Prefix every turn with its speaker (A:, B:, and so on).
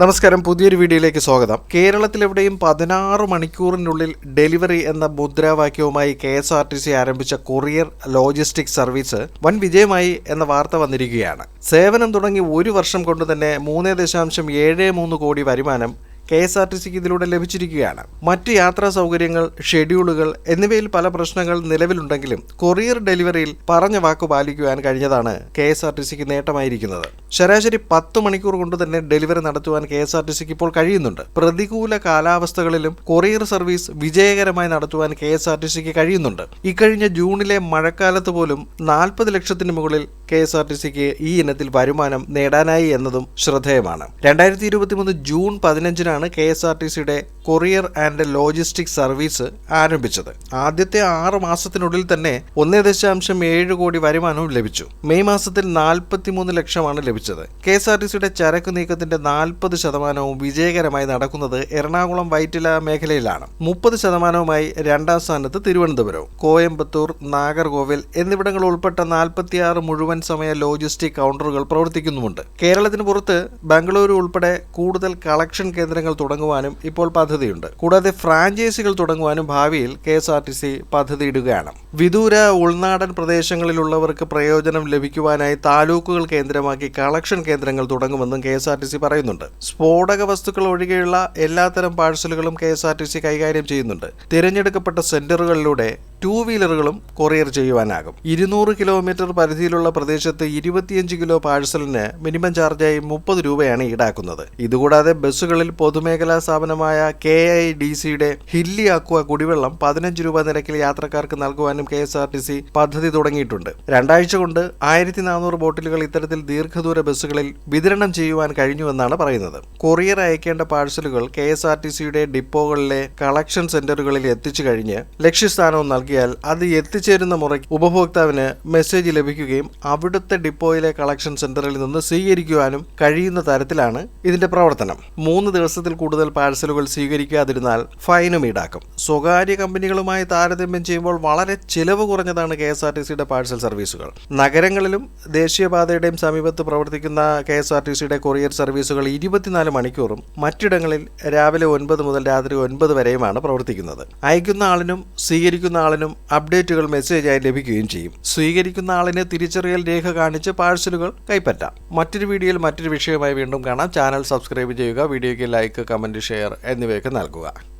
A: നമസ്കാരം. പുതിയൊരു വീഡിയോയിലേക്ക് സ്വാഗതം. കേരളത്തിലെവിടെയും പതിനാറ് മണിക്കൂറിനുള്ളിൽ ഡെലിവറി എന്ന മുദ്രാവാക്യവുമായി K S R T C ആരംഭിച്ച കൊറിയർ ലോജിസ്റ്റിക് സർവീസ് വൻ വിജയമായി എന്ന വാർത്ത വന്നിരിക്കുകയാണ്. സേവനം തുടങ്ങി ഒരു വർഷം കൊണ്ട് തന്നെ മൂന്ന് ദശാംശം ഏഴ് മൂന്ന് കോടി വരുമാനം കെ എസ് ആർ ടി സിക്ക് ഇതിലൂടെ ലഭിച്ചിരിക്കുകയാണ്. മറ്റ് യാത്രാ സൗകര്യങ്ങൾ ഷെഡ്യൂളുകൾ എന്നിവയിൽ പല പ്രശ്നങ്ങൾ നിലവിലുണ്ടെങ്കിലും കൊറിയർ ഡെലിവറിയിൽ പറഞ്ഞ വാക്ക് പാലിക്കുവാൻ കഴിഞ്ഞതാണ് കെ എസ് ആർ ടി സിക്ക് നേട്ടമായിരിക്കുന്നത്. ശരാശരി പത്ത് മണിക്കൂർ കൊണ്ട് തന്നെ ഡെലിവറി നടത്തുവാൻ കെ എസ് ആർ ടി സിക്ക് ഇപ്പോൾ കഴിയുന്നുണ്ട്. പ്രതികൂല കാലാവസ്ഥകളിലും കൊറിയർ സർവീസ് വിജയകരമായി നടത്തുവാൻ കെ എസ് ആർ ടി സിക്ക് കഴിയുന്നുണ്ട്. ഇക്കഴിഞ്ഞ ജൂണിലെ മഴക്കാലത്ത് പോലും നാൽപ്പത് ലക്ഷത്തിന് മുകളിൽ കെ എസ് ആർ ടി സിക്ക് ഈ ഇനത്തിൽ വരുമാനം നേടാനായി എന്നതും ശ്രദ്ധേയമാണ്. രണ്ടായിരത്തി ഇരുപത്തിമൂന്ന് ജൂൺ പതിനഞ്ചിനാണ് കെ എസ് ആർ ടി സിയുടെ കൊറിയർ ആൻഡ് ലോജിസ്റ്റിക് സർവീസ് ആരംഭിച്ചത്. ആദ്യത്തെ ആറ് മാസത്തിനുള്ളിൽ തന്നെ ഒന്നേ ദശാംശം ഏഴ് കോടി വരുമാനവും ലഭിച്ചു. മെയ് മാസത്തിൽ നാൽപ്പത്തിമൂന്ന് ലക്ഷമാണ് ലഭിച്ചത്. കെ എസ് ആർ ടി സിയുടെ ചരക്ക് നീക്കത്തിന്റെ നാൽപ്പത് ശതമാനവും വിജയകരമായി നടക്കുന്നത് എറണാകുളം വൈറ്റില മേഖലയിലാണ്. മുപ്പത് ശതമാനവുമായി രണ്ടാം സ്ഥാനത്ത് തിരുവനന്തപുരവും കോയമ്പത്തൂർ നാഗർകോവിൽ എന്നിവിടങ്ങൾ ഉൾപ്പെട്ട നാൽപ്പത്തിയാറ് മുഴുവൻ സമയ ലോജിസ്റ്റിക് കൗണ്ടറുകൾ പ്രവർത്തിക്കുന്നുമുണ്ട്. കേരളത്തിന് പുറത്ത് ബംഗളൂരു ഉൾപ്പെടെ കൂടുതൽ കളക്ഷൻ കേന്ദ്രങ്ങൾ തുടങ്ങുവാനും ഇപ്പോൾ പദ്ധതിയുണ്ട് കൂടാതെ ഫ്രാഞ്ചൈസികൾ തുടങ്ങുവാനും ഭാവിയിൽ K S R T C പദ്ധതിയിടുകയാണ്. വിദൂര ഉൾനാടൻ പ്രദേശങ്ങളിലുള്ളവർക്ക് പ്രയോജനം ലഭിക്കുവാനായി താലൂക്കുകൾ കേന്ദ്രമാക്കി കളക്ഷൻ കേന്ദ്രങ്ങൾ തുടങ്ങുമെന്നും K S R T C പറയുന്നുണ്ട്. സ്ഫോടക വസ്തുക്കൾ ഒഴികെയുള്ള എല്ലാത്തരം പാഴ്സലുകളും K S R T C കൈകാര്യം ചെയ്യുന്നുണ്ട്. തിരഞ്ഞെടുക്കപ്പെട്ട സെന്ററുകളിലൂടെ ടൂ വീലറുകളും കൊറിയർ ചെയ്യുവാനാകും. ഇരുന്നൂറ് കിലോമീറ്റർ പരിധിയിലുള്ള പ്രദേശത്ത് ഇരുപത്തിയഞ്ച് കിലോ പാഴ്സലിന് മിനിമം ചാർജായി മുപ്പത് രൂപയാണ് ഈടാക്കുന്നത്. ഇതുകൂടാതെ ബസ്സുകളിൽ പൊതുമേഖലാ സ്ഥാപനമായ കെ ഐ ഡി സിയുടെ ഹില്ലി ആക്കുക കുടിവെള്ളം പതിനഞ്ച് രൂപ നിരക്കിൽ യാത്രക്കാർക്ക് നൽകുവാനും K S R T C പദ്ധതി തുടങ്ങിയിട്ടുണ്ട്. രണ്ടാഴ്ച കൊണ്ട് ആയിരത്തി നാനൂറ് ബോട്ടിലുകൾ ഇത്തരത്തിൽ ദീർഘദൂര ബസ്സുകളിൽ വിതരണം ചെയ്യുവാൻ കഴിഞ്ഞുവെന്നാണ് പറയുന്നത്. കൊറിയർ അയക്കേണ്ട പാഴ്സലുകൾ കെ എസ് ആർ ടി സിയുടെ ഡിപ്പോകളിലെ കളക്ഷൻ സെന്ററുകളിൽ എത്തിച്ചു കഴിഞ്ഞ് ലക്ഷ്യസ്ഥാനവും നൽകിയാൽ അത് എത്തിച്ചേരുന്ന മുറയ്ക്ക് ഉപഭോക്താവിന് മെസ്സേജ് ലഭിക്കുകയും അവിടുത്തെ ഡിപ്പോയിലെ കളക്ഷൻ സെന്ററിൽ നിന്ന് സ്വീകരിക്കുവാനും കഴിയുന്ന തരത്തിലാണ് ഇതിന്റെ പ്രവർത്തനം. മൂന്ന് ദിവസത്തിൽ കൂടുതൽ പാഴ്സലുകൾ സ്വീകരിക്കാതിരുന്നാൽ ഫൈനും ഈടാക്കും. സ്വകാര്യ കമ്പനികളുമായി താരതമ്യം ചെയ്യുമ്പോൾ വളരെ ചിലവ് കുറഞ്ഞതാണ് കെ എസ് ആർ ടി സിയുടെ പാഴ്സൽ സർവീസുകൾ. നഗരങ്ങളിലും ദേശീയപാതയുടെയും സമീപത്ത് പ്രവർത്തിക്കുന്ന കെ എസ് ആർ ടി സിയുടെ കൊറിയർ സർവീസുകൾ ഇരുപത്തിനാല് മണിക്കൂറും മറ്റിടങ്ങളിൽ രാവിലെ ഒൻപത് മുതൽ രാത്രി ഒൻപത് വരെയുമാണ് പ്രവർത്തിക്കുന്നത്. അയക്കുന്ന ആളിനും സ്വീകരിക്കുന്ന ആളിനും അപ്ഡേറ്റുകൾ മെസ്സേജായി ലഭിക്കുകയും ചെയ്യും. സ്വീകരിക്കുന്ന ആളിന് തിരിച്ചറിയൽ രേഖ കാണിച്ച് പാഴ്സലുകൾ കൈപ്പറ്റാം. മറ്റൊരു വീഡിയോയിൽ മറ്റൊരു വിഷയമായി വീണ്ടും കാണാം. ചാനൽ സബ്സ്ക്രൈബ് ചെയ്യുക വീഡിയോയ്ക്ക് ലൈക്ക് കമന്റ് ഷെയർ എന്നിവയൊക്കെ നൽകുക.